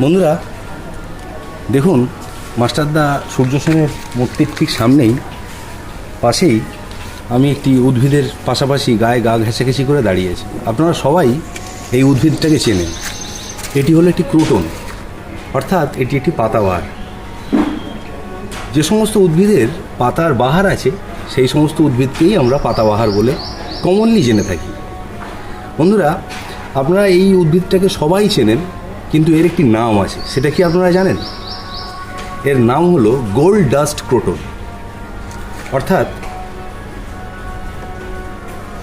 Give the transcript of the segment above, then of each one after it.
বন্ধুরা, দেখুন, মাস্টারদা সূর্য সেনের মূর্তির ঠিক সামনেই, পাশেই আমি একটি উদ্ভিদের পাশাপাশি গায়ে গা ঘেঁষাঘেঁষি করে দাঁড়িয়েছি আপনারা সবাই এই উদ্ভিদটাকে চেনেন। এটি হলো একটি ক্রোটন, অর্থাৎ এটি একটি পাতাবাহার। যে সমস্ত উদ্ভিদের পাতার বাহার আছে, সেই সমস্ত উদ্ভিদকেই আমরা পাতাবাহার বলে কমনলি জেনে থাকি। বন্ধুরা, আপনারা এই উদ্ভিদটাকে সবাই চেনেন। কিন্তু এর একটি নাম আছে। সেটা কি আপনারা জানেন? এর নাম হলো গোল্ড ডাস্ট ক্রোটন। অর্থাৎ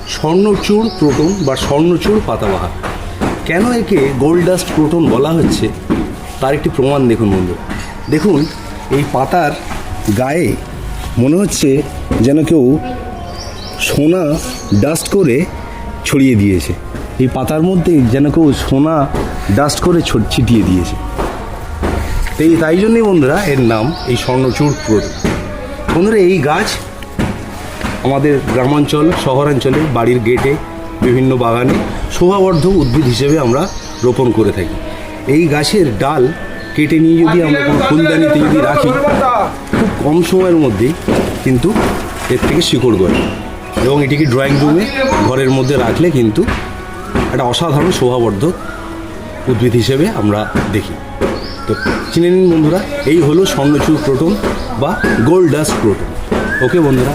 স্বর্ণচূড় প্রোটন বা স্বর্ণচূড় পাতাবাহার কেন একে গোল্ড ডাস্ট ক্রোটন বলা হচ্ছে? তার একটি প্রমাণ দেখুন বন্ধু দেখুন, এই পাতার গায়ে মনে হচ্ছে যেন কেউ সোনা ডাস্ট করে ছড়িয়ে দিয়েছে। এই পাতার মধ্যে যেন কেউ সোনা ডাস্ট করে ছিটিয়ে দিয়েছে। এই তাই জন্যই বন্ধুরা এর নাম এই স্বর্ণচূড় ক্রোটন বন্ধুরা, এই গাছ আমাদের গ্রামাঞ্চল, শহরাঞ্চলে, বাড়ির গেটে, বিভিন্ন বাগানে শোভাবর্ধক উদ্ভিদ হিসেবে আমরা রোপণ করে থাকি। এই গাছের ডাল কেটে নিয়ে যদি আমরা কোনো ফুলদানিতে যদি রাখি, খুব কম সময়ের মধ্যেই কিন্তু এর থেকে শিকড় গড়ে এবং এটিকে ড্রয়িং রুমে ঘরের মধ্যে রাখলে কিন্তু একটা অসাধারণ শোভাবর্ধক উদ্ভিদ হিসেবে আমরা দেখি। তো চিনে নিন বন্ধুরা, এই হলো স্বর্ণচূড় প্রোটন বা গোল্ড ডাস্ট প্রোটন। ওকে বন্ধুরা